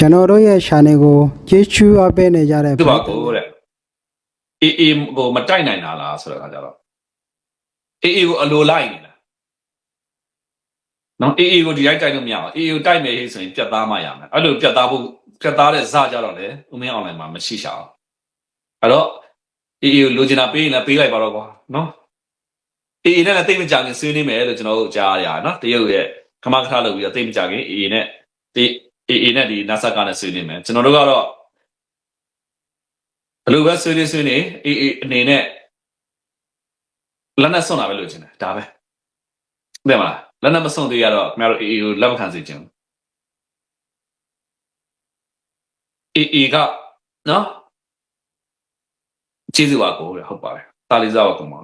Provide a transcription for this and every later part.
ကျွန်တော်တို့ရဲ့ channel ကိုကျေးဇူးအပ်ပေးနေကြတဲ့သူပါကိုတဲ့အေးအေးကိုမတိုက်နိုင်တာလားဆိုတော့ခါကြတော့အေးအေးကိုအလိုလိုက်နေတာနော်အေးအေးကိုဒီတိုင်းတိုက်လို့မရအောင်အေးအေးကိုတိုက်မယ်ဟေ့ဆိုရင်ပြတ်သားမှရမယ်အဲ့လိုပြတ်သားဖို့ပြတ်သားတဲ့ဇကြတော့လေဦးမင်းအွန်လိုင်းမှာမရှိရှာအောင်အဲ့တော့အေးအေးကိုလိုချင်တာပေးရင်လည်းပေးလိုက်ပါတော့ကွာနော်အေးအေးနဲ့လည်းတိတ်မကြခင်ဆွေးနေမယ်လို့ကျွန်တော်တို့ကြားရတာနော်တရုတ်ရဲ့ခမခထလုပ်ပြီးတော့တိတ်မကြခင်အေးအေးနဲ့ဒီအေး အေးနဲ့ဒီနာဆာကနဲ့ဆွေးနေမယ်ကျွန်တော်တို့ကတော့ဘယ်လိုပဲဆွေးနေဆွေးနေအေးအေးအနေနဲ့လက်နဲ့ဆွန့်တာပဲလို့ချင်တယ်ဒါပဲသိမလားလက်နဲ့မဆွန့်သေးရတော့ခင်ဗျားတို့အေးအေးကိုလက်မခံစေချင်ဘူးအေးအေးကနော်ကျေးဇူးပါကိုတဲ့ဟုတ်ပါတယ်တာလီစားပါကောင်ပါ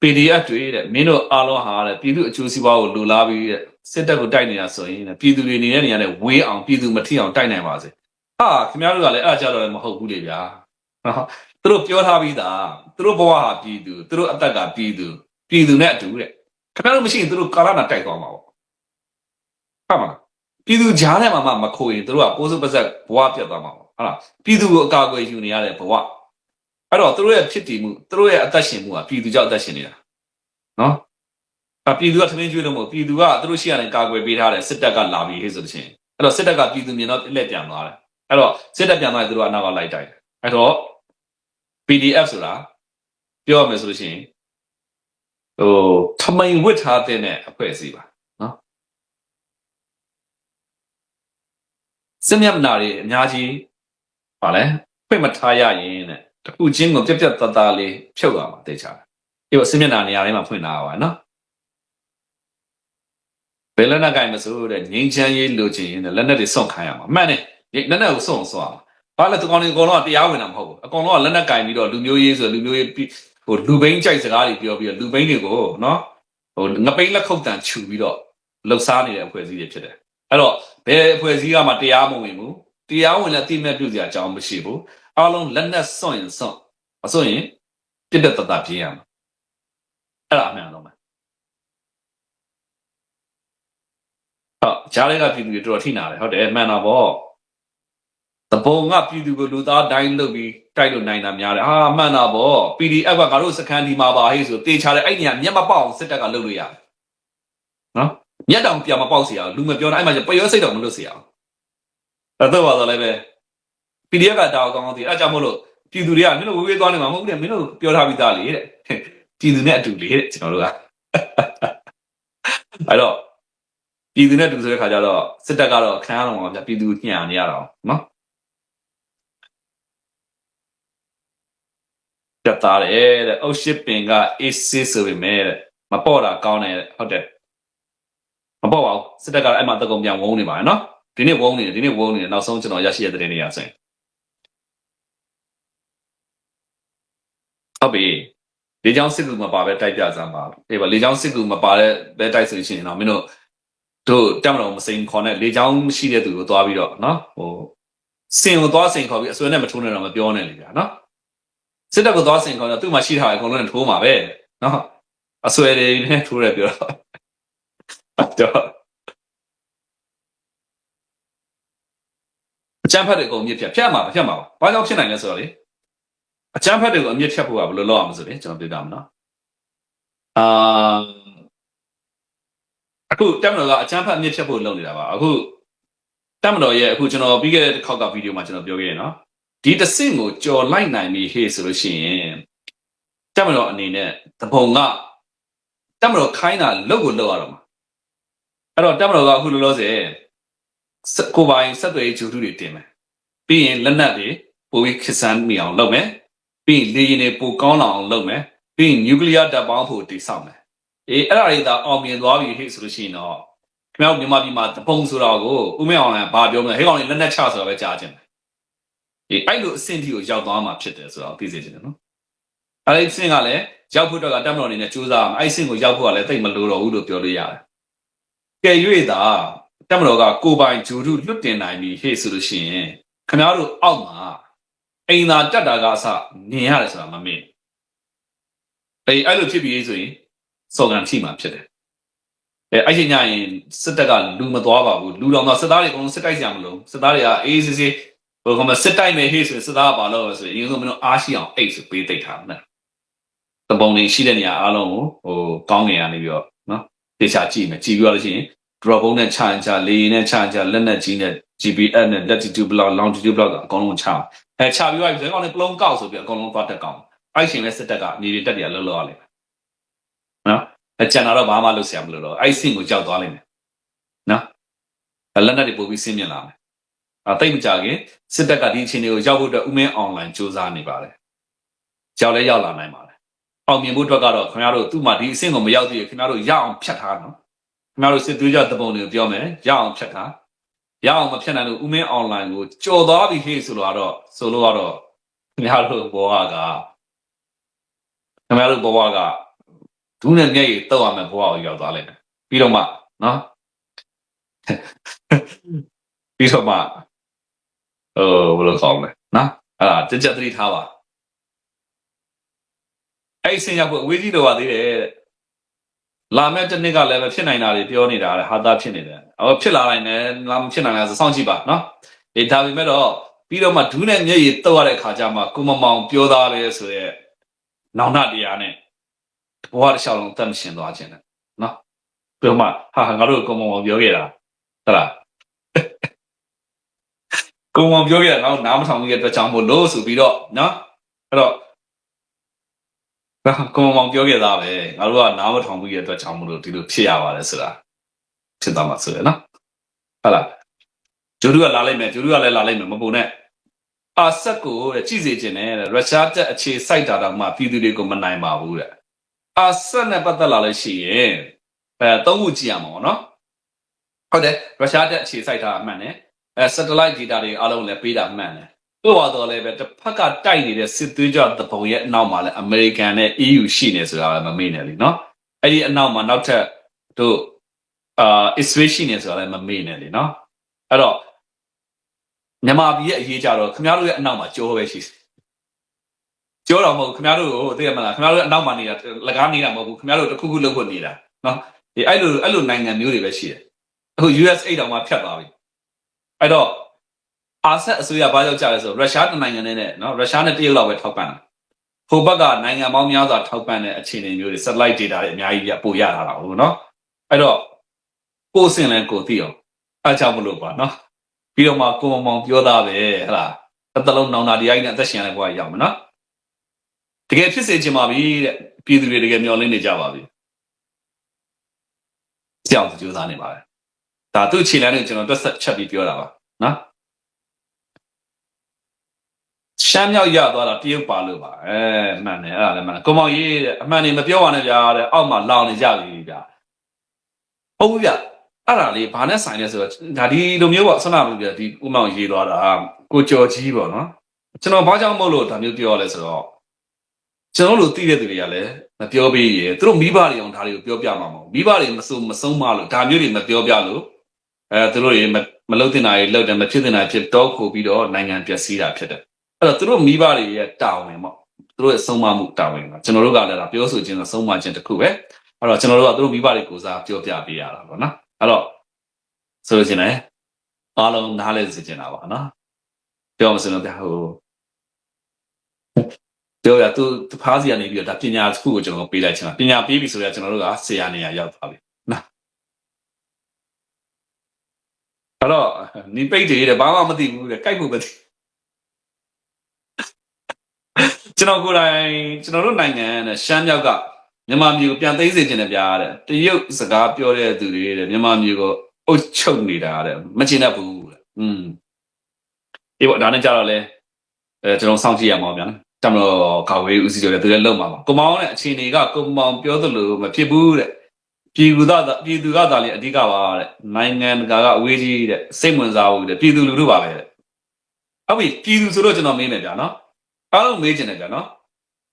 PDF တွေတဲ့မင်းတို့အားလုံးဟာတဲ့ပြည်သူအကျိုးစီးပွားကိုလိုလားပြီးတဲ့ စစ်တပ်ကိုတိုက်နေတာဆိုရင်တဲ့ပြည်သူတွေနေတဲ့နေရာနဲ့ဝေးအောင်ပြည်သူမထိအောင်တိုက်နိုင်ပါစေဟာခင်ဗျားတို့ကလည်းအဲ့အကြတော့လည်းမဟုတ်ဘူးလေဗျာနော်သူတို့ပြောထားပြီးသားသူတို့ဘဝဟာပြည်သူသူတို့အသက်ကပြည်သူပြည်သူနဲ့အတူတဲ့ခင်ဗျားတို့မရှိရင်သူတို့ကာလနာတိုက်သွားမှာပေါ့ဟုတ်မလားပြည်သူကြားထဲမှာမှမခိုးရင်သူတို့ကပိုးစုပါဇက်ဘဝပြတ်သွားမှာပေါ့ဟုတ်လားပြည်သူကိုအကာအကွယ်ယူနေရတဲ့ဘဝအဲ့တော့သူတို့ရဲ့ဖြစ်တည်မှုသူတို့ရဲ့အသက်ရှင်မှုကပြည်သူကြောင့်အသက်ရှင်နေတာနော် အပြည်သူကသမင်းကျွေးလို့မဟုတ်ပြည်သူကသူတို့ရှိရတယ်ကာကွယ်ပေးထားတယ်စစ်တပ်ကလာပြီးဟဲ့ဆိုလို့ရှိရင်အဲ့တော့စစ်တပ်ကပြည်သူမြင်တော့လက်ပြန်သွားတယ်အဲ့တော့စစ်တပ်ပြန်သွားရင်သူတို့ကအနောက်ကလိုက်တိုက်တယ်အဲ့တော့ PDF ဆိုတာပြောရမယ်ဆိုလို့ရှိရင်ဟိုထမိန်ဝစ်ထားတဲ့နဲ့အဖွဲ့အစည်းပါနော်စစ်မျက်နှာတွေအများကြီးပါလဲဖွင့်မထားရရင်တဲ့တခုချင်းကိုပြက်ပြက်တသားလေးဖြုတ်ရမှာတေချာတယ်ဒီစစ်မျက်နှာနေရာတိုင်းမှာဖွင့်လာပါနော် ဘယ်လက်နက်ကင်မဆိုတဲ့ငိမ့်ချမ်းရေးလိုချင်ရင်လည်းလက်နက်တွေစွန့်ခိုင်းရမှာမှန်တယ်လက်နက်ကိုစွန့်စွန့်အောင်ဘာလဲသူကောင်တွေအကုန်လုံးကတရားဝင်တာမဟုတ်ဘူးအကုန်လုံးကလက်နက်ကင်ပြီးတော့လူမျိုးရေးဆိုလူမျိုးရေးပြီးဟိုလူဘိန်းကြိုက်စကားတွေပြောပြီးတော့လူဘိန်းတွေကိုနော်ဟိုငပိန်းလက်ခုပ်တန်ခြူပြီးတော့လှုပ်ရှားနေတဲ့အဖွဲ့အစည်းတွေဖြစ်တယ်အဲ့တော့ဘယ်အဖွဲ့အစည်းကမှတရားမဝင်ဘူးတရားဝင်လည်းအတိအမဲ့ပြုစရာအကြောင်းမရှိဘူးအားလုံးလက်နက်စွန့်ရင်စွန့်မစွန့်ရင်ပြစ်တဲ့တတ်တာပြင်းရမှာအဲ့ဒါအမှန်တော့မယ် ဟုတ်ဂျားလေးကပြည်သူတွေတော်တော်ထိနာတယ်ဟုတ်တယ်မှန်တာပေါ့တပုံကပြည်သူကိုလူသားတိုင်းလုပ်ပြီးတိုက်လို့နိုင်တာများတယ်ဟာမှန်တာပေါ့ PDF ကငါတို့စခန်းဒီမှာပါဟေးဆိုတေချာတယ်အဲ့ညမျက်မပေါက်အောင်စစ်တပ်ကလုပ်လို့ရတယ်နော်မျက်တောင်ပြန်မပေါက်เสียအောင်လူမပြောတာအဲ့မှာပျောစိတ်တော့မလွတ်เสียအောင်အဲ့တော့ပါတော့လည်းပဲ PDF ကတောက်ကောင်းကောင်းသိအဲ့ကြောင့်မို့လို့ပြည်သူတွေကမင်းတို့ဝေးဝေးသွားနေမှာမဟုတ်ဘူးတဲ့မင်းတို့ပြောထားပြီးသားလေတဲ့ ပြည်သူနဲ့အတူလေတဲ့ကျွန်တော်တို့ကအဲ့တော့ ပြည်သူနဲ့အတူဆိုတဲ့ခါကျတော့စစ်တပ်ကတော့ခံရတော့မှာဗျပြည်သူညှာနေရတာနော်ပြတ်သားတယ်တဲ့အုတ်ရှစ်ပင်ကအေးစစ်ဆိုပေမဲ့တဲ့မပေါ့တာကောင်းတယ်တဲ့ဟုတ်တယ်မပေါ့ပါဘူးစစ်တပ်ကအဲ့မှာတကုံပြန်ဝုန်းနေပါရဲ့နော်ဒီနေ့ဝုန်းနေတယ်ဒီနေ့ဝုန်းနေတယ်နောက်ဆုံးကျွန်တော်ရရှိရတဲ့တဲ့နေရာဆိုရင်ဟုတ်ပြီလေချောင်းစစ်ကူမပါပဲတိုက်ပြစမ်းပါအေးပါလေချောင်းစစ်ကူမပါတဲ့ပဲတိုက်ဆိုရှင်တော့မင်းတို့ တို့တက်မတော်မစိန်ခေါ်နဲ့လေချောင်းရှိတဲ့သူကိုသွားပြီးတော့နော်ဟိုစင်ကိုသွားစင်ခေါ်ပြီးအစွဲနဲ့မထိုးနဲ့တော့မပြောနဲ့လေဗျာနော်စစ်တပ်ကိုသွားစင်ခေါ်တော့သူ့မှာရှိထားတဲ့အကုန်လုံးနဲ့ထိုးမှာပဲနော်အစွဲတွေနဲ့ထိုးရပြောတော့တော့အချမ်းဖတ်တဲ့အကုန်မြစ်ဖြတ်ဖြတ်မှာပါဖြတ်မှာပါဘာကြောင့်ဖြစ်နိုင်လဲဆိုတော့လေအချမ်းဖတ်တွေကိုအမြင့်ဖြတ်ဖို့ကဘယ်လိုလုပ်အောင်မဆိုလဲကျွန်တော်ပြပြမယ်နော်အာ အခုတက်မတော်ကအချမ်းဖတ်အမြင့်ဖြတ်ဖို့လုပ်နေတာပါအခုတက်မတော်ရဲ့အခုကျွန်တော်ပြီးခဲ့တဲ့တစ်ခေါက်ကဗီဒီယိုမှာကျွန်တော်ပြောခဲ့ရနော်ဒီတစ်ဆင့်ကိုကြော်လိုက်နိုင်ပြီဟေ့ဆိုလို့ရှိရင်တက်မတော်အနေနဲ့တပုံကတက်မတော်ခိုင်းတာလုပ်ကိုလုပ်ရတော့မှာအဲ့တော့တက်မတော်ကအခုလောလောဆယ်စကိုယ်ပိုင်ဆက်သွယ်ရေးဂျူတူတွေတင်မယ်ပြီးရင်လက်နက်တွေပိုပြီးခစ်ဆန်းမိအောင်လုပ်မယ်ပြီးရင်လေရင်တွေပိုကောင်းလာအောင်လုပ်မယ်ပြီးရင်နျူကလ িয়ার တပ်ပေါင်းဖို့တည်ဆောက်မယ် အေးအဲ့ဒါတွေသာအောင်မြင်သွားပြီဟဲ့ဆိုလို့ရှိရင်တော့ခင်ဗျားတို့မြန်မာပြည်မှာတပုံဆိုတာကိုဦးမင်းအောင်ကဘာပြောမလဲဟဲ့ကောင်လေးလက်နက်ချဆိုတာပဲကြားခြင်းတယ်အေးအဲ့လိုအဆင့်ထိကိုရောက်သွားမှာဖြစ်တယ်ဆိုတော့သိစေချင်တယ်နော်အဲ့ဒီအဆင့်ကလည်းရောက်ဖို့အတွက်ကတက်မတော်အနေနဲ့ကြိုးစားအောင်အဲ့ဒီအဆင့်ကိုရောက်ဖို့ကလည်းတိတ်မလိုတော့ဘူးလို့ပြောလို့ရတယ်ကဲ၍သာတက်မတော်ကကိုယ်ပိုင်ဂျူရုလွတ်တင်နိုင်ပြီဟဲ့ဆိုလို့ရှိရင်ခင်ဗျားတို့အောက်မှာအိမ်သာတက်တာကအစမြင်ရတယ်ဆိုတာမမေ့အေးအဲ့လိုဖြစ်ပြီးဆိုရင် စော်ကန်ထိမှာဖြစ်တယ်အဲအဲ့ချိန်ညရင်စစ်တပ်ကလူမသွားပါဘူးလူတော်တော့စစ်သားတွေအကုန်လုံးစစ်တိုက်ကြမလို့စစ်သားတွေကအေးအေးဆေးဆေးဟိုကမစစ်တိုက်မယ်ဟေးဆိုရင်စစ်သားကဘာလုပ်လဲဆိုရင်အရင်ဆုံးမင်းတို့အားရှိအောင်အိတ်ဆိုပေးတိတ်ထားမယ်တပုံနေရှိတဲ့နေရာအားလုံးကိုဟိုကောင်းငင်ရနေပြီးတော့နော်တေချာကြည့်မယ်ကြည့်ပြီးတော့လို့ရှိရင် drop ဘုံနဲ့ချန်ချလေရင်နဲ့ချန်ချလက်နဲ့ကြီးနဲ့ GPS နဲ့ latitude block longitude block ကအကုန်လုံးချအဲချပြီးသွားပြီဆိုတော့ကောင်လေးပလုံးကောက်ဆိုပြီးအကုန်လုံးသွားတက်ကောင်းအဲ့ချိန်လဲစစ်တပ်ကနေတွေတက်တယ်လှုပ်လှုပ်ရလိမ့်မယ် နော်အကျန်တော့ဘာမှလုပ်ဆရာမလို့တော့အဲ့စင်ကိုကြောက်သွားလိမ့်မယ်နော်လက်နက်တွေပို့ပြီးဆင်းမြင်လာမယ်အသိမကြခင်စစ်တပ်ကဒီအချိန်တွေကိုရောက်ဖို့အတွက်ဥမင်း online စူးစမ်းနေပါတယ်ကြောက်လဲရောက်လာနိုင်ပါတယ်အောင်မြင်ဖို့အတွက်ကတော့ခင်ဗျားတို့သူ့မှာဒီအဆင့်ကိုမရောက်သေးဘူးခင်ဗျားတို့ရအောင်ဖြတ်ထားနော်ခင်ဗျားတို့စစ်သွေးကြတပုံတွေကိုပြောမယ်ရအောင်ဖြတ်ထားရအောင်မဖြတ်နိုင်လို့ဥမင်း online ကိုကြော်သွားပြီဟေ့ဆိုလို့ကတော့ဆိုလို့ကတော့ခင်ဗျားတို့ဘောကကခင်ဗျားတို့ဘောက ဒူးနဲ့မျက်ရည်တောက်ရမယ်ဘောကကိုရောက်သွားလိုက်တယ်ပြီးတော့မှနော်ပြီးတော့မှဟိုဘယ်လိုကောင်းလဲနော်အဲ့ဒါကြက်ကြက်သတိထားပါအဲ့ဒီဆင်ရောက်ဖို့အဝေးကြီးတော့ပါသေးတယ်တဲ့လာမဲ့တစ်နှစ်ကလည်းပဲဖြစ်နိုင်တာတွေပြောနေတာတဲ့ဟာသားဖြစ်နေတယ်အော်ဖြစ်လာနိုင်တယ်လာမဖြစ်နိုင်လားဆိုစောင့်ကြည့်ပါနော်ဒီဒါပေမဲ့တော့ပြီးတော့မှဒူးနဲ့မျက်ရည်တောက်ရတဲ့ခါကျမှကိုမမောင်ပြောသားပဲဆိုရက်နောင်နာတရားနဲ့ ဘဝတစ်လျှောက်လုံးအသက်မရှင်သွားခြင်းနဲ့နော်ပြီးတော့မှဟာဟာငါတို့ကိုမမောင်ပြောခဲ့တာဟုတ်လားကိုမောင်ပြောခဲ့တာငါတို့နားမထောင်ဘူးရဲ့အတွက်ကြောင့်မို့လို့ဆိုပြီးတော့နော်အဲ့တော့ကိုမောင်ပြောခဲ့တာပဲငါတို့ကနားမထောင်ဘူးရဲ့အတွက်ကြောင့်မို့လို့ဒီလိုဖြစ်ရပါတယ်ဆိုတာဖြစ်သွားမှာဆိုရယ်နော်ဟုတ်လားဂျိုဒူကလာလိုက်မယ်ဂျိုဒူကလည်းလာလိုက်မယ်မပုံနဲ့အာဆက်ကိုတဲ့ကြည့်စေခြင်းနဲ့တဲ့ရုရှားတက်အခြေစိုက်တာတော့မှပြည်သူတွေကိုမနိုင်ပါဘူးတဲ့ အာဆက်နဲ့ပတ်သက်လာလို့ရှိရင်အဲသုံးခုကြည့်ရမှာပေါ့နော်ဟုတ်တယ်ရုရှားတက်အခြေစိုက်တာအမှန်နဲ့အဲ satellite data တွေအားလုံးလည်းပေးတာမှန်တယ်တို့ပါတော့လည်းပဲတစ်ဖက်ကတိုက်နေတဲ့စစ်သွေးကြသပုံရဲ့အနောက်မှာလည်း American နဲ့ EU ရှိနေဆိုတာလည်းမမေ့နဲ့လीနော်အဲ့ဒီအနောက်မှာနောက်ထပ်တို့အာ Israel ရှိနေဆိုတာလည်းမမေ့နဲ့လीနော်အဲ့တော့မြန်မာပြည်ရဲ့အရေးကြတော့ခင်ဗျားတို့ရဲ့အနောက်မှာကြောပဲရှိတယ် ကြောတော့မဟုတ်ခင်ဗျားတို့ကိုသိရမလားခင်ဗျားတို့ရဲ့အနောက်မှာနေတာလကားနေတာမဟုတ်ဘူးခင်ဗျားတို့တစ်ခုခုလုပ်ဖို့နေတာနော်ဒီအဲ့လိုအဲ့လိုနိုင်ငံမျိုးတွေပဲရှိတယ်အခု USA တောင်မှဖြတ်သွားပြီအဲ့တော့အာဆက်အစိုးရဘာကြောင့်ကြလဲဆိုရုရှားတနိုင်ငံနဲ့နဲ့နော်ရုရှားနဲ့တရုတ်လောက်ပဲထောက်ပံ့တာဟိုဘက်ကနိုင်ငံပေါင်းများစွာထောက်ပံ့တဲ့အခြေအနေမျိုးတွေ satellite data တွေအများကြီးပို့ရတာတာဟုတ်နော်အဲ့တော့ကိုယ်စင်လဲကိုသိအောင်အားကြောင့်မလို့ပါနော်ပြီးတော့မှကိုမမောင်ပြောသားပဲဟလားတစ်သလုံးနောင်နာတရားကြီးနဲ့အသက်ရှင်ရတဲ့ဘဝရောက်မယ်နော် တကယ်ဖြစ်စေချင်ပါပြီတဲ့ပြည်သူတွေတကယ်မျှော်လင့်နေကြပါပြီကြောက်ကြိုးစားနေပါပဲဒါသူ့ခြေလမ်းတွေကိုကျွန်တော်တွက်ဆက်ချက်ပြီးပြောတာပါနော်ရှမ်းမြောက်ရသွားတာတရုတ်ပါလို့ပါအဲမှန်တယ်အဲ့ဒါလည်းမှန်တယ်ကိုမောင်ရေးတဲ့အမှန်နေမပြောပါနဲ့ဗျာတဲ့အောက်မှာလောင်နေကြပြီဗျာဟုတ်ဘူးဗျအဲ့ဒါလေးဘာနဲ့ဆိုင်လဲဆိုတော့ဒါဒီလိုမျိုးပေါ့ဆွမ်းနာလို့ဗျာဒီဦးမောင်ရေးသွားတာကိုကြော်ကြီးပေါ့နော်ကျွန်တော်ဘာကြောင့်မို့လို့ဒါမျိုးပြောရလဲဆိုတော့ ကျွန်တော်တို့သိတဲ့သူတွေကလည်းမပြောပေးရသူတို့မိဘတွေအောင်ဒါတွေကိုပြောပြမှာမဟုတ်မိဘတွေမစုံမဆုံးမလို့ဒါမျိုးတွေမပြောပြလို့အဲသူတို့တွေမလုပ်တင်တာတွေလုပ်တယ်မဖြစ်တင်တာဖြစ်တော့ခိုပြီးတော့နိုင်ငံပျက်စီးတာဖြစ်တယ်အဲ့တော့သူတို့မိဘတွေရဲ့တာဝန်ပေါ့သူတို့ရဲ့ဆုံးမမှုတာဝန်ကကျွန်တော်တို့ကလည်းဒါပြောဆိုခြင်းနဲ့ဆုံးမခြင်းတစ်ခုပဲအဲ့တော့ကျွန်တော်တို့ကသူတို့မိဘတွေကိုစားပြောပြပေးရတာပေါ့နော်အဲ့တော့ဆိုလို့ချင်းလည်းအားလုံးနားလဲစေချင်တာပါနော်ပြောမစလို့ပြဟို ပြောရသူဖားစီကနေပြီးတော့ဒါပညာတစ်ခုကိုကျွန်တော်ပေးလိုက်ချင်တာပညာပေးပြီဆိုတော့ကျွန်တော်တို့ကဆရာနေရာရောက်သွားပြီနော်အဲ့တော့နိပိတ်တွေတဲ့ဘာမှမသိဘူးတဲ့ကြိုက်ဖို့မသိကျွန်တော်ကိုယ်တိုင်ကျွန်တော်တို့နိုင်ငံနဲ့ရှမ်းမြောက်ကမြန်မာမျိုးကိုပြန်သိမ်းစေခြင်းနဲ့ပြားတဲ့တရုတ်စကားပြောတဲ့သူတွေတဲ့မြန်မာမျိုးကိုအုပ်ချုပ်နေတာတဲ့မချင်တတ်ဘူးတဲ့อืมဒီပေါ့ဒါနဲ့ကြတော့လဲအဲကျွန်တော်စောင့်ကြည့်ရမှာဗျာ တမလို့ကာဝေးဦးစီးချုပ်လည်းသူလည်းလုံမှာပါကိုမောင်နဲ့အခြေအနေကကိုမောင်ပြောသလိုမဖြစ်ဘူးတဲ့ပြည်သူသားပြည်သူကသာလေအဓိကပါတဲ့နိုင်ငံတကာကအဝေးကြီးတဲ့စိတ်ဝင်စားဘူးတဲ့ပြည်သူလူထုပါပဲတဲ့ဟုတ်ပြီပြည်သူဆိုတော့ကျွန်တော်မေးမယ်ဗျာနော်အားလုံးမေးချင်တယ်ဗျာနော်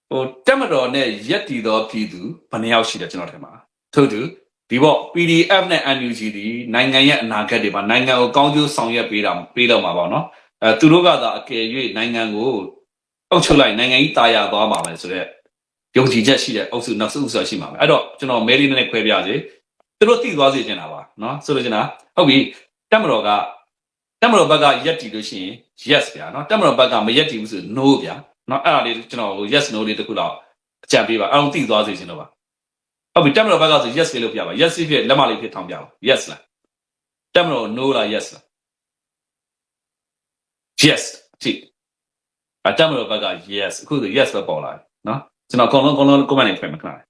ဟိုတက်မတော်နဲ့ရက်တီသောပြည်သူဘယ်နှယောက်ရှိတယ်ကျွန်တော်ထင်ပါထို့တူဒီပေါ့ PDF နဲ့ NUG ဒီနိုင်ငံရဲ့အနာဂတ်တွေပါနိုင်ငံကိုကောင်းကျိုးဆောင်ရွက်ပေးတာပေးတော့မှာပေါ့နော်အဲသူတို့ကသာအကယ်၍နိုင်ငံကို အုပ်ချုပ်လိုက်နိုင်ငံကြီးတာယာသွားမှာပဲဆိုတော့ယုံကြည်ချက်ရှိတဲ့အုပ်စုနောက်စုဆိုရှိမှာပဲအဲ့တော့ကျွန်တော်မဲလီနဲ့ခွဲပြစေတသူတို့သိသွားစေချင်တာပါနော်ဆိုလိုချင်တာဟုတ်ပြီတက်မတော်ကတက်မတော်ဘက်ကရက်တီလို့ရှိရင် yes ဗျာနော်တက်မတော်ဘက်ကမရက်တီဘူးဆို no ဗျာနော်အဲ့ဒါလေးကျွန်တော်ဟို yes no လေးတစ်ခုတော့အကြံပေးပါအောင်သိသွားစေချင်တော့ပါဟုတ်ပြီတက်မတော်ဘက်ကဆို yes လေးလို့ပြပါ yes ဖြစ်လက်မလေးဖြစ်ထောင်ပြပါ yes လားတက်မတော် no လား yes လား yes ကြည့် အတက်မတော်ဘက်က yes အခုဆို yes ပဲပေါ်လာတယ်နော်ကျွန်တော်အကုန်လုံးအကုန်လုံး comment တွေဖွင့်မှာခဏလေး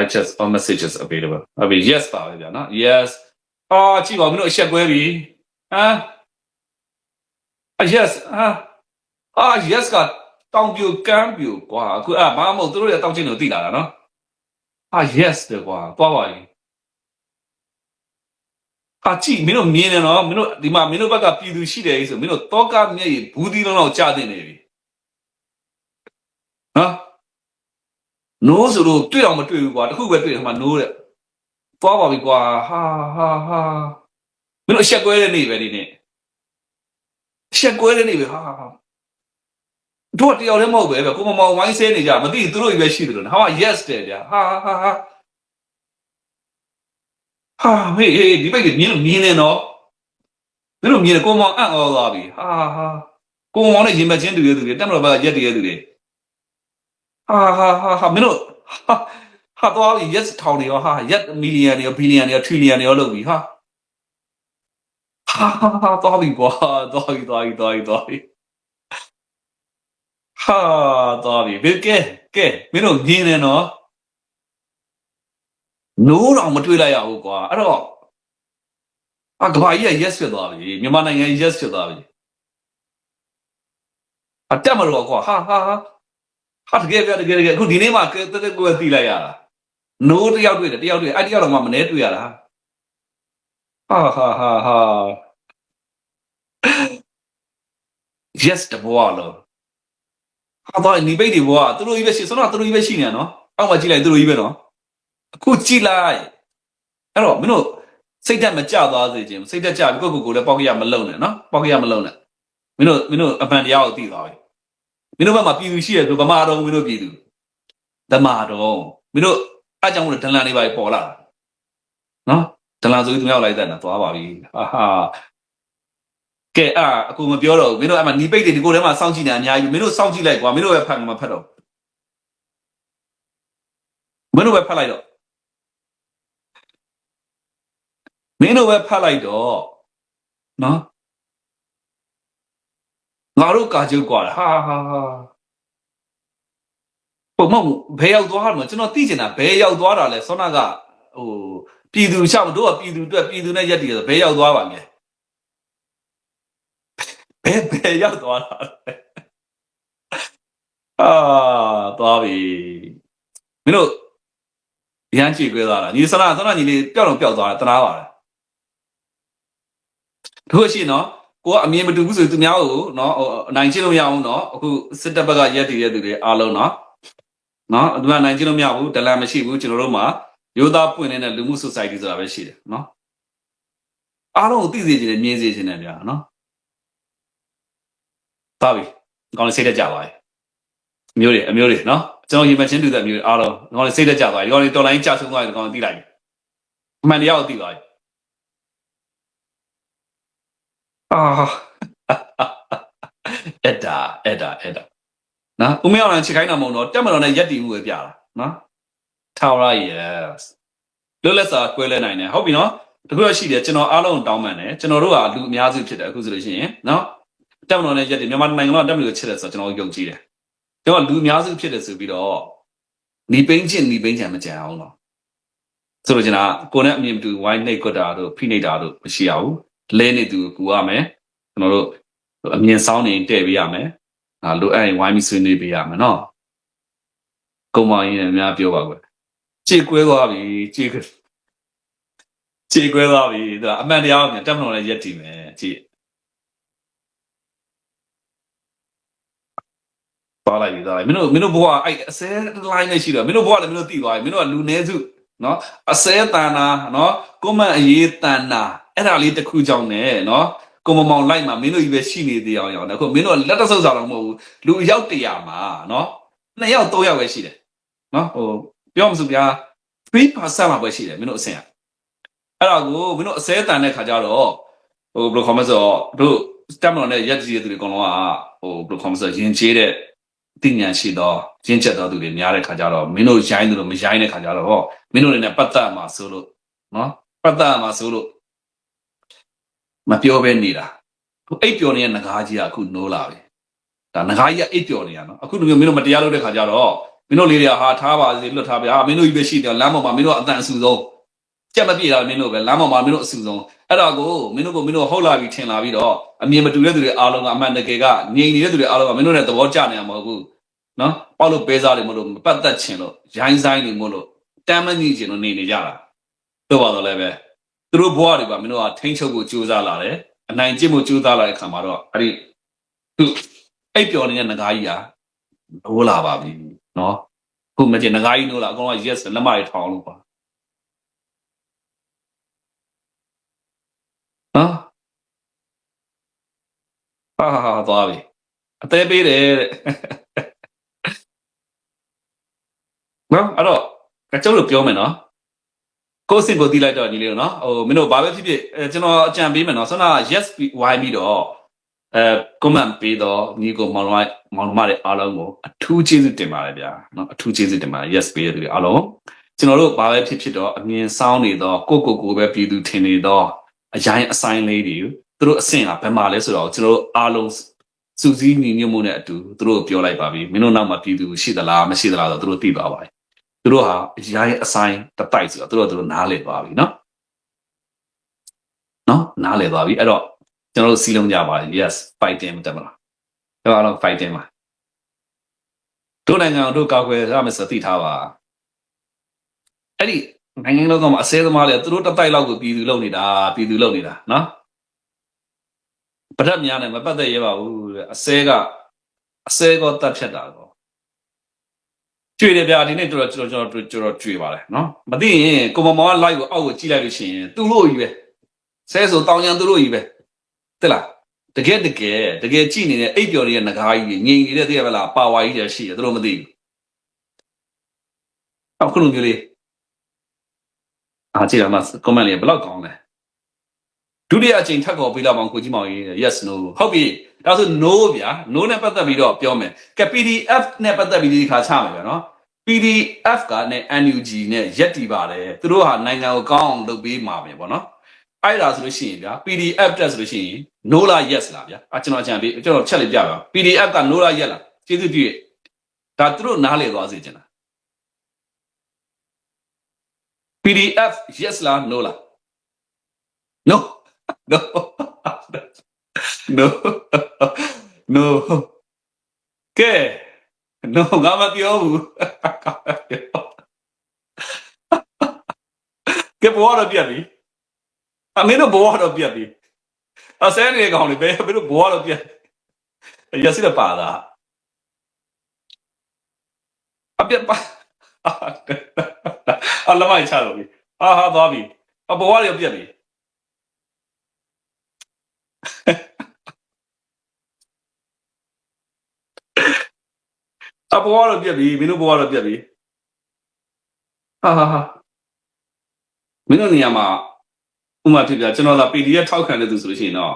I just all messages available အဘိ yes ပါပဲဗျာနော် yes အာကြည့်ပါဦးမင်းတို့အချက်ကွဲပြီဟမ်အာ yes အာအာ yes ကတောင်ပြိုကမ်းပြိုကွာအခုအာဘာမှမဟုတ်သူတို့ရဲ့တောက်ချင်းကိုသိလာတာနော်အာ yes တယ်ကွာသွားပါရင် အာကြည့်မင်းတို့မြင်တယ်နော်မင်းတို့ဒီမှာမင်းတို့ဘက်ကပြည်သူရှိတယ်ဆိုမင်းတို့တောကမျက်ရည်ဘူးဒီလုံးတော့ကြာတင်နေပြီနော်နိုးဆိုတော့တွေ့အောင်မတွေ့ဘူးကွာတခုပဲတွေ့တယ်မှနိုးတဲ့သွားပါပြီကွာဟာဟာဟာမင်းတို့အဆက်ကွဲတဲ့နေ့ပဲဒီနေ့အဆက်ကွဲတဲ့နေ့ပဲဟာဟာတို့တယောက်တည်းမဟုတ်ပဲပဲကိုမမောင်ဝိုင်းဆဲနေကြမသိသူတို့ကြီးပဲရှိတယ်လို့ဟာ yes တယ်ဗျာဟာဟာဟာ ဟာဟေးဟေးဒီဘက်ကမြင်လို့မြင်နေတော့မင်းတို့မြင်တယ်ကိုမောင်အံ့ဩသွားပြီဟာဟာကိုမောင်နဲ့ရင်မချင်းတူရဲ့သူတွေတက်မတော်ဘက်ကရက်တည်းရဲ့သူတွေဟာဟာဟာဟာမင်းတို့ဟာဟာတော့ yes ထောင်နေရောဟာ yes million တွေရော billion တွေရော trillion တွေရောလုပ်ပြီဟာဟာဟာဟာတော့ပြီကွာတော့ပြီတော့ပြီတော့ပြီတော့ပြီဟာတော့ပြီဘယ်ကဲကဲမင်းတို့မြင်နေနော် နိုးတော့မတွေ့လိုက်ရဘူးကွာအဲ့တော့အကဘာကြီးက yes ဖြစ်သွားပြီမြန်မာနိုင်ငံ yes ဖြစ်သွားပြီအတက်မလို့ကွာဟာဟာဟာဟာတကယ်ပြတကယ်တကယ်အခုဒီနေ့မှတက်တက်ကိုယ်သိလိုက်ရတာနိုးတယောက်တွေ့တယ်တယောက်တွေ့အဲ့တယောက်တော့မှမနေတွေ့ရတာဟာဟာဟာဟာ yes တဘောလို့ဟာတော့ဒီပိတ်ဒီဘောကသူတို့ကြီးပဲရှိစတော့သူတို့ကြီးပဲရှိနေရနော်အောက်မှာကြည့်လိုက်သူတို့ကြီးပဲနော် အခုကြည့်လိုက်အဲ့တော့မင်းတို့စိတ်ဓာတ်မကြသွားစေခြင်းစိတ်ဓာတ်ကြပြီးကိုယ့်ကိုယ်ကိုယ်လည်းပေါက်ရမလုံနဲ့နော်ပေါက်ရမလုံနဲ့မင်းတို့မင်းတို့အပန်တရားကိုသိသွားပြီမင်းတို့ဘက်မှာပြည်သူရှိရဆိုဗမာတော်မင်းတို့ပြည်သူဓမ္မတော်မင်းတို့အားကြောင့်မလို့ဒလန်တွေပါပေါ်လာတာနော်ဒလန်ဆိုပြီးသူများလိုက်တဲ့နော်သွားပါပြီဟာဟာကဲအာအကူမပြောတော့ဘူးမင်းတို့အဲ့မှာနီးပိတ်တွေဒီကိုယ်ထဲမှာစောင့်ကြည့်နေတာအများကြီးမင်းတို့စောင့်ကြည့်လိုက်ကွာမင်းတို့ပဲဖတ်မှာဖတ်တော့မင်းတို့ပဲဖတ်လိုက်တော့ မင်းတို့ပဲဖတ်လိုက်တော့နော်ငါတို့ကာချုပ်กว่าဟာဟာဟာပုံမဘယ်ရောက်သွားတာမလဲကျွန်တော်သိချင်တာဘယ်ရောက်သွားတာလဲဆောနာကဟိုပြည်သူရှောက်တို့ကပြည်သူအတွက်ပြည်သူနဲ့ရက်တည်ဆိုဘယ်ရောက်သွားပါလဲဘယ်ဘယ်ရောက်သွားတာလဲအာသွားပြီမင်းတို့ရမ်းကြည့်ကြသွားတာညီဆောနာဆောနာညီလေးပျောက်တော့ပျောက်သွားတာတနာပါလား တို့ရှိနော်ကိုကအမြင်မတူဘူးဆိုသူများကိုနော်ဟိုအနိုင်ချင်းလို့မရအောင်နော်အခုစစ်တပ်ဘက်ကရက်တည်တဲ့သူတွေအားလုံးနော်နော်ဒီမှာနိုင်ချင်းလို့မရဘူးဒလန်မရှိဘူးကျွန်တော်တို့မှာရိုးသားပွင့်နေတဲ့လူမှု society ဆိုတာပဲရှိတယ်နော်အားလုံးကိုသိစေချင်တယ်မြင်စေချင်တယ်ဗျာနော်ပါပြီအကောင်လေးစိတ်တက်ကြပါပြီအမျိုးတွေအမျိုးတွေနော်ကျွန်တော်ရင်မချင်းတူတဲ့အမျိုးတွေအားလုံးအကောင်လေးစိတ်တက်ကြပါပြီအကောင်လေးတော်လိုင်းကြာဆုံးသွားတယ်အကောင်လေးသိလိုက်ပြီအမှန်တရားကိုသိသွားပြီ အာအဲ့ဒါအဲ့ဒါအဲ့ဒါနော်ဦးမင်းအောင်လည်းချိန်ခိုင်းတာမဟုတ်တော့တက်မတော်နဲ့ရက်တည်မှုပဲပြတာနော်ထာဝရ yes လွတ်လပ်စွာကွဲလဲနိုင်တယ်ဟုတ်ပြီနော်တခုတော့ရှိတယ်ကျွန်တော်အားလုံးတောင်းပန်တယ်ကျွန်တော်တို့ကလူအများစုဖြစ်တယ်အခုဆိုလို့ရှိရင်နော်တက်မတော်နဲ့ရက်တည်မြန်မာနိုင်ငံကတက်မတော်ကိုချစ်တယ်ဆိုတော့ကျွန်တော်ယုံကြည်တယ်ကျွန်တော်လူအများစုဖြစ်တယ်ဆိုပြီးတော့နီပိန်းချင်းနီပိန်းချံမကြံအောင်တော့ဆိုတော့ကျွန်တော်ကိုယ်နဲ့အမြင်မတူဝိုင်းနှိတ်ကွက်တာတို့ဖိနှိတ်တာတို့မရှိရဘူး လဲနေသူကူရမယ်ကျွန်တော်တို့အမြင်ဆောင်နေတဲ့ပေးရမယ်အာလိုအဲ့ရင်ဝိုင်းပြီးဆွေးနွေးပေးရမယ်နော်ကုံမောင်ရင်လည်းအများပြောပါကွယ်ကြေကွဲသွားပြီကြေကွဲကြေကွဲသွားပြီဒါအမှန်တရားကိုမြန်တက်မလို့လည်းရက်တည်မယ်ကြည့်ပါလိုက်ပြီသားလိုက်မင်းတို့မင်းတို့ဘဝအဲ့အစဲ line နဲ့ရှိတော့မင်းတို့ဘဝလည်းမင်းတို့တည်သွားပြီမင်းတို့ကလူနည်းစုနော်အစဲတန်နာနော်ကွန်မန့်အရေးတန်နာ အဲ့ဒါလေးတစ်ခုကြောင့်ねနော်ကိုမမောင်လိုက်မှာမင်းတို့ကြီးပဲရှိနေသေးအောင်ရောအခုမင်းတို့ကလက်တဆုပ်စာတော့မဟုတ်ဘူးလူအယောက်100မှာနော်နှစ်ယောက်3ယောက်ပဲရှိတယ်နော်ဟိုပြောမှဆိုဗျာ3%မှာပဲရှိတယ်မင်းတို့အဆင့်ကအဲ့ဒါကိုမင်းတို့အစဲတန်တဲ့ခါကျတော့ဟိုဘယ်လိုခေါ်မလဲဆိုတော့တို့စတက်မလို့နဲ့ရက်ကြီးတဲ့သူတွေအကုန်လုံးကဟိုဘယ်လိုခေါ်မလဲဆိုတော့ရင်ကျေးတဲ့သိဉာဏ်ရှိတော့ရင်းချက်တော်သူတွေများတဲ့ခါကျတော့မင်းတို့ရိုင်းတယ်လို့မရိုင်းတဲ့ခါကျတော့ဟောမင်းတို့လည်းပတ်သက်မှာဆိုလို့နော်ပတ်သက်မှာဆိုလို့ မပြောဘဲနေတာဟိုအိပ်ပျော်နေတဲ့ငကားကြီးကအခုနိုးလာပြီဒါငကားကြီးကအိပ်ပျော်နေရနော်အခုလိုမျိုးမင်းတို့မတရားလုပ်တဲ့ခါကျတော့မင်းတို့လေးတွေကဟာထားပါစေလွတ်ထားပါဟာမင်းတို့ကြီးပဲရှိတယ်လမ်းပေါ်မှာမင်းတို့အတန်အဆူဆုံးကြက်မပြေတာမင်းတို့ပဲလမ်းပေါ်မှာမင်းတို့အဆူဆုံးအဲ့တော့ကိုမင်းတို့ကိုမင်းတို့ဟုတ်လာပြီထင်လာပြီးတော့အမြင်မတူတဲ့သူတွေအားလုံးကအမှန်တကယ်ကငြိမ်နေတဲ့သူတွေအားလုံးကမင်းတို့နဲ့သဘောကျနေမှာမဟုတ်ဘူးနော်ပေါက်လို့ပေးစားတယ်မလို့မပတ်သက်ချင်လို့ရိုင်းဆိုင်နေမလို့တမ်းမကြီးချင်လို့နေနေကြတာတော့ပါတော့လည်းပဲ သူတို့ဘဝတွေပါမင်းတို့ကထိန်းချုပ်ဖို့ကြိုးစားလာတယ်အနိုင်ကျင့်ဖို့ကြိုးစားလာတဲ့ခါမှာတော့အဲ့ဒီသူအိပ်ပျော်နေတဲ့ငကားကြီးဟာလိုးလာပါပြီနော်ခုမကျင်ငကားကြီးနိုးလာအကောင်က yes လက်မတွေထောင်းလို့ပါနော်ဟာဟာဟာသွားပြီအသေးပေးတယ်တဲ့နော်အဲ့တော့ကျွန်တော်တို့ပြောမယ်နော် ကိုယ်စင်ကိုတီးလိုက်တော့ညီလေးတို့နော်ဟိုမင်းတို့ဘာပဲဖြစ်ဖြစ်အဲကျွန်တော်အကြံပေးမယ်နော်ဆွမ်းနာ yes ဝိုင်းပြီးတော့အဲ comment ပေးတော့ညီကိုမောင်မောင်မောင်မတွေအားလုံးကိုအထူးကျေးဇူးတင်ပါတယ်ဗျာနော်အထူးကျေးဇူးတင်ပါတယ် yes ပေးတဲ့သူတွေအားလုံးကျွန်တော်တို့ဘာပဲဖြစ်ဖြစ်တော့အမြင်ဆောင်နေတော့ကိုကိုကိုပဲပြည်သူထင်နေတော့အရင်အဆိုင်လေးတွေသူတို့အဆင့်ဟာဘယ်မှာလဲဆိုတော့ကျွန်တော်တို့အားလုံးစူးစီးညီညွတ်မှုနဲ့အတူသူတို့ပြောလိုက်ပါပြီမင်းတို့နောက်မှာပြည်သူရှိသလားမရှိသလားဆိုတော့သူတို့သိသွားပါတယ် သူတို့ဟာအရင်အဆိုင်တတိုက်ဆိုတော့သူတို့ကသူတို့နားလည်သွားပြီနော်နော်နားလည်သွားပြီအဲ့တော့ကျွန်တော်တို့စီလုံးကြပါတယ် yes fighting မတက်မလားတော့အားလုံး fighting ပါတို့နိုင်ငံကိုတို့ကောက်ွယ်ရမယ်ဆိုသိထားပါအဲ့ဒီနိုင်ငံလုံးကမှာအစဲသမားလေသူတို့တစ်တိုက်လောက်ကိုပြည်သူလုံနေတာပြည်သူလုံနေတာနော်ပဒတ်များနဲ့မပတ်သက်ရပါဘူးတဲ့အစဲကအစဲကတတ်ဖြတ်တာကော ကျွေတယ်ဗျာဒီနေ့ကျွန်တော်ကျွန်တော်ကျွန်တော်ကျွန်တော်ကျွေပါတယ်နော်မသိရင်ကိုမမောင်က live ကိုအောက်ကိုကြည့်လိုက်လို့ရှိရင်သူ့လို့ကြီးပဲဆဲဆိုတောင်းရန်သူ့လို့ကြီးပဲတက်လားတကယ်တကယ်တကယ်ကြည့်နေတဲ့အိပ်ပျော်နေတဲ့ငကားကြီးငြိမ်နေတဲ့တကယ်ပဲလားပါဝါကြီးတွေရှိတယ်သူတို့မသိဘူးအခုလိုမျိုးလေးအားကြည့်ရမှာ comment လေးဘယ်လောက်ကောင်းလဲဒုတိယအချိန်ထပ်ခေါ်ပေးလောက်အောင်ကိုကြီးမောင်ကြီး yes no ဟုတ်ပြီ ဒါဆို no ဗျာ no နဲ့ပတ်သက်ပြီးတော့ပြောမယ်ကဲ PDF နဲ့ပတ်သက်ပြီးဒီခါချမယ်ဗျာနော် PDF ကနဲ့ NUG နဲ့ရက်တီပါတယ်သူတို့ဟာနိုင်ငံကိုကောင်းအောင်လုပ်ပေးမှာပဲပေါ့နော်အဲ့ဒါဆိုလို့ရှိရင်ဗျာ PDF တက်ဆိုလို့ရှိရင် no လား yes လားဗျာအကျွန်တော်အကြံပေးကျွန်တော်ချက်လေးပြပါ PDF က no လား yes လားကျေးဇူးပြုရဒါသူတို့နားလေသွားစေချင်တာ PDF yes လား no လား no no no no ကဲ no ငါမပြောဘူးကဲဘောတော့ပြတ်ပြီအမင်းတို့ဘောတော့ပြတ်ပြီအစဲနေကောင်လေဘယ်ဘယ်တို့ဘောတော့ပြတ်ရစီတော့ပါတာအပြတ်ပါအလမိုင်းချတော့ပြီအာဟာသွားပြီအဘောရပြတ်ပြီ အဘွားတော့ပြက်ပြီမင်းတို့ဘွားတော့ပြက်ပြီဟာဟာဟာမင်းတို့နေရာမှာဥမာဖြစ်ပြကျွန်တော်လာ PDF ထောက်ခံတဲ့သူဆိုလို့ရှိရင်တော့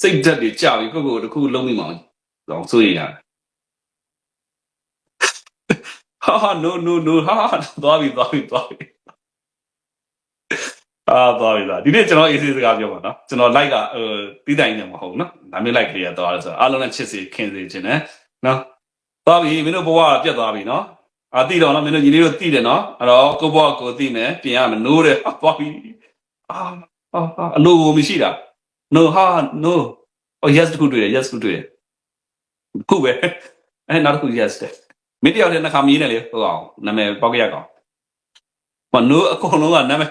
စိတ်ဓာတ်တွေကြပြီကိုယ့်ကိုယ်တစ်ခုလုံးမိမအောင်တော့ဆိုရင်ရတယ်ဟာဟာ no no no ဟာဟာသွားပြီသွားပြီသွားပြီအာသွားပြီလားဒီနေ့ကျွန်တော်အေးစေးစကားပြောပါနော်ကျွန်တော် like ကဟိုတီးတိုင်နေမှာမဟုတ်ဘူးနော်ဒါမျိုး like လေးရသွားတယ်ဆိုတော့အားလုံးနဲ့ချစ်စေခင်စေခြင်းနဲ့နော် သွားပြီမင်းတို့ဘဝကပြတ်သွားပြီနော်အာတိတော့နော်မင်းတို့ညီလေးတို့တိတယ်နော်အဲ့တော့ကိုဘဝကိုတိမယ်ပြင်ရမယ်နိုးတယ်ဟာသွားပြီအာအာအာအလိုကိုမရှိတာ no ဟာ no oh yes တခုတွေ့တယ် yes တခုတွေ့တယ်ခုပဲအဲနောက်တစ်ခု yes တယ်မင်းတယောက်တည်းနှစ်ခါမြည်နေလေဟိုအောင်နာမည်ပေါက်ရကောင်ဘာ no အကုန်လုံးကနာမည်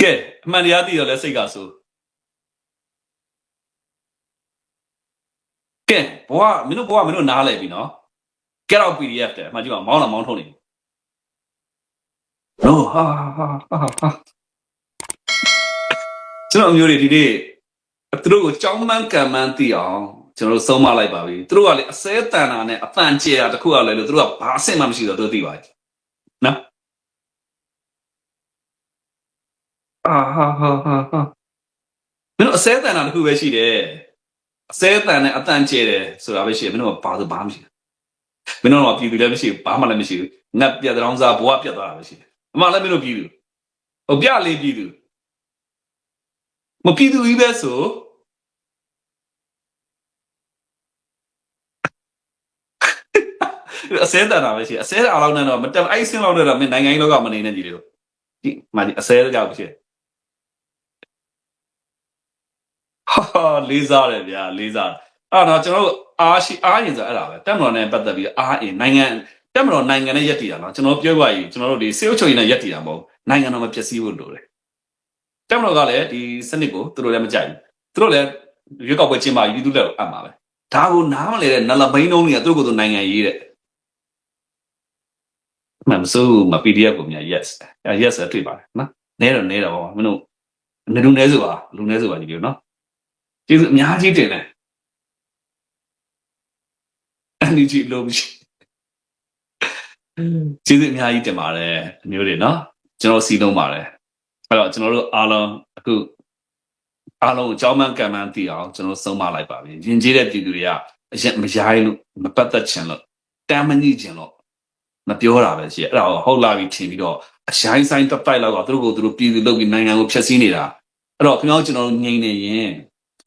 ကဲအမှန်တရားသိတော့လဲစိတ်ကဆို ကဲဘွားမင်းတို့ဘွားမင်းတို့နားလဲပြီနော် get out pdf တဲ့အမှကြည့်ပါမောင်းလာမောင်းထုတ်နေ no ဟာဟာဟာဟာကျွန်တော်အမျိုးတွေဒီနေ့သူတို့ကိုကြောင်းမန်းကံမန်းသိအောင်ကျွန်ကျွန်တော်တို့ဆုံးမလိုက်ပါပြီသူတို့ကလေအစဲတန်တာနဲ့အတန်ကျဲတာတစ်ခုကလည်းလို့သူတို့ကဘာအဆင့်မှမရှိတော့သူတို့သိပါပြီနော်အာဟာဟာဟာဟာမင်းတို့အစဲတန်တာတစ်ခုပဲရှိတယ် အစဲတန်နဲ့အတန်ကျဲတယ်ဆိုတာပဲရှိတယ်မင်းတို့ကဘာလို့ဘာမှမရှိဘူးမင်းတို့ကပြည်သူလည်းမရှိဘူးဘာမှလည်းမရှိဘူးငတ်ပြတ်တောင်စားဘဝပြတ်သွားတာပဲရှိတယ်အမှလည်းမင်းတို့ပြည်သူဟိုပြလေးပြည်သူမပြည်သူကြီးပဲဆိုအစဲတန်တာပဲရှိတယ်အစဲအားလောက်နဲ့တော့မတက်အဲ့ဆင်းလောက်နဲ့တော့မင်းနိုင်ငံရေးလောကမနေနဲ့ညီလေးတို့ဒီမာဒီအစဲကြောက်ရှိတယ်ဟာဟာ လေးစားတယ်ဗျာလေးစားအဲ့တော့ကျွန်တော်တို့အားရှိအားရင်ဆိုအဲ့ဒါပဲတက်မတော်နဲ့ပတ်သက်ပြီးအားအင်နိုင်ငံတက်မတော်နိုင်ငံနဲ့ရက်တည်တာနော်ကျွန်တော်ပြောပြရင်ကျွန်တော်တို့ဒီစေအုပ်ချုပ်ရေးနဲ့ရက်တည်တာမဟုတ်နိုင်ငံတော်မှာပျက်စီးဖို့လိုတယ်တက်မတော်ကလည်းဒီစနစ်ကိုသူတို့လည်းမကြိုက်ဘူးသူတို့လည်းရွေးကောက်ပွဲကျင်းပပြီးသူလည်းအပ်မှာပဲဒါကိုနားမလဲတဲ့နလဘိန်းလုံးတွေကသူတို့ကိုယ်သူနိုင်ငံရေးတဲ့မှမစိုးမ PDF ကိုမြတ် yes အဲ yes တွေ့ပါတယ်နော်နဲတော့နဲတော့မင်းတို့လူလူနဲဆိုပါလူနဲဆိုပါညီလေးနော် ကျေးဇူးအများကြီးတင်တယ်အန်ဒီဂျီလို့မရှိကျေးဇူးအများကြီးတင်ပါတယ်အမျိုးတွေနော်ကျွန်တော်စီလုံးပါတယ်အဲ့တော့ကျွန်တော်တို့အားလုံးအခုအားလုံးကိုကြောင်းမန်းကံမန်းသိအောင်ကျွန်တော်ဆုံးမလိုက်ပါပြီယဉ်ကျေးတဲ့ပြည်သူတွေကအရင်မရိုင်းလို့မပတ်သက်ချင်လို့တမ်းမညှိချင်လို့မပြောတာပဲရှိတယ်အဲ့ဒါကိုဟုတ်လာပြီထင်ပြီးတော့အရှိုင်းဆိုင်တက်တိုက်လောက်ကသူတို့ကိုသူတို့ပြည်သူလုပ်ပြီးနိုင်ငံကိုဖျက်ဆီးနေတာအဲ့တော့ခင်ဗျားတို့ကျွန်တော်တို့ငြိမ်နေရင်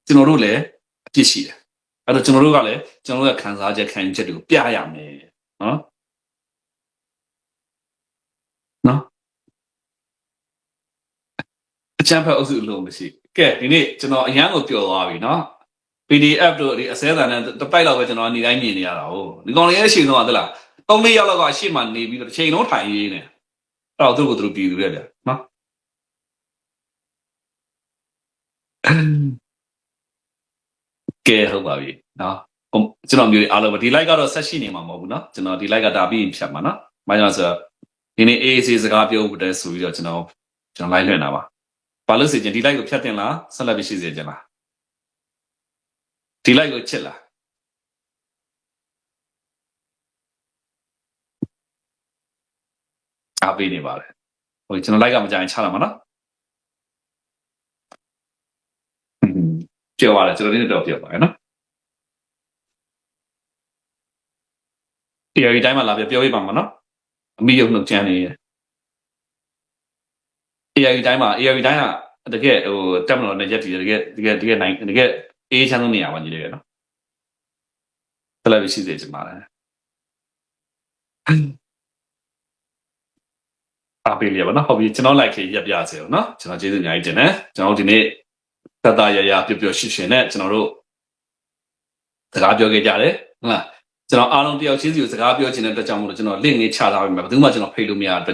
ကျွန်တော်တို့လည်းအပြစ်ရှိတယ်အဲ့တော့ကျွန်တော်တို့ကလည်းကျွန်တော်တို့ရဲ့ခံစားချက်ခံယူချက်တွေကိုပြရမယ်နော်နော်အချမ်းဖက်အုပ်စုလုံးမရှိကဲဒီနေ့ကျွန်တော်အရန်ကိုပျော်သွားပြီနော် PDF တို့ဒီအစဲတန်နဲ့တစ်ပိုက်လောက်ပဲကျွန်တော်နေတိုင်းမြင်နေရတာဟုတ်ဒီကောင်လေးရဲ့အချိန်ဆုံးကသလားသုံးလေးယောက်လောက်ကရှေ့မှာနေပြီးတော့တစ်ချိန်လုံးထိုင်ရင်းနေအဲ့တော့သူတို့ကသူတို့ပြည်သူတွေဗျနော် ကဲဟုတ်ပါပြီနော်ဟိုကျွန်တော်မျိုးတွေအားလုံးပဲဒီ like ကတော့ဆက်ရှိနေမှာမဟုတ်ဘူးနော်ကျွန်တော်ဒီ like ကဒါပြီးရင်ဖြတ်မှာနော်။ဘာကြောင့်လဲဆိုတော့ဒီနေ့ AAC စကားပြောဖို့တည်းဆိုပြီးတော့ကျွန်တော်ကျွန်တော် like လွှင့်တာပါ။ဘာလို့စေချင်ဒီ like ကိုဖြတ်တင်လားဆက်လက်ပြီးရှိစေချင်လားဒီ like ကိုချစ်လားအားပေးနေပါတယ်။ဟိုကျွန်တော် like ကမကြိုင်ချလာမှာနော်။ဟွန်း ပြောပါလေကျွန်တော်ဒီနေ့တော့ပြောပါမယ်နော်။တရားရီတိုင်းမှာလာပြပြောပြပါမှာနော်အမိရုပ်နှုတ်ချမ်းနေရတရားရီတိုင်းမှာတရားရီတိုင်းကတကယ်ဟိုတက်မလို့နဲ့ရက်တည်တယ်တကယ်တကယ်တကယ်နိုင်တကယ်အေးချမ်းဆုံးနေရာပါကြီးတယ်နော်တလည်းရှိစေချင်ပါတယ်အပေးရပါနော်ဟုတ်ပြီကျွန်တော် like ခေရက်ပြစေအောင်နော်ကျွန်တော်ကျေးဇူးအများကြီးတင်တယ်ကျွန်တော်ဒီနေ့ တတရရပျော်ပျော်ရွှင်ရွှင်နဲ့ကျွန်တော်တို့စကားပြောခဲ့ကြတယ်ဟုတ်လားကျွန်တော်အားလုံးတယောက်ချင်းစီကိုစကားပြောချင်တဲ့အတွက်ကြောင့်မို့လို့ကျွန်တော် link လေးချထားပေးမယ်ဘယ်သူမှကျွန်တော်ဖိတ်လို့မရတဲ့အတွက်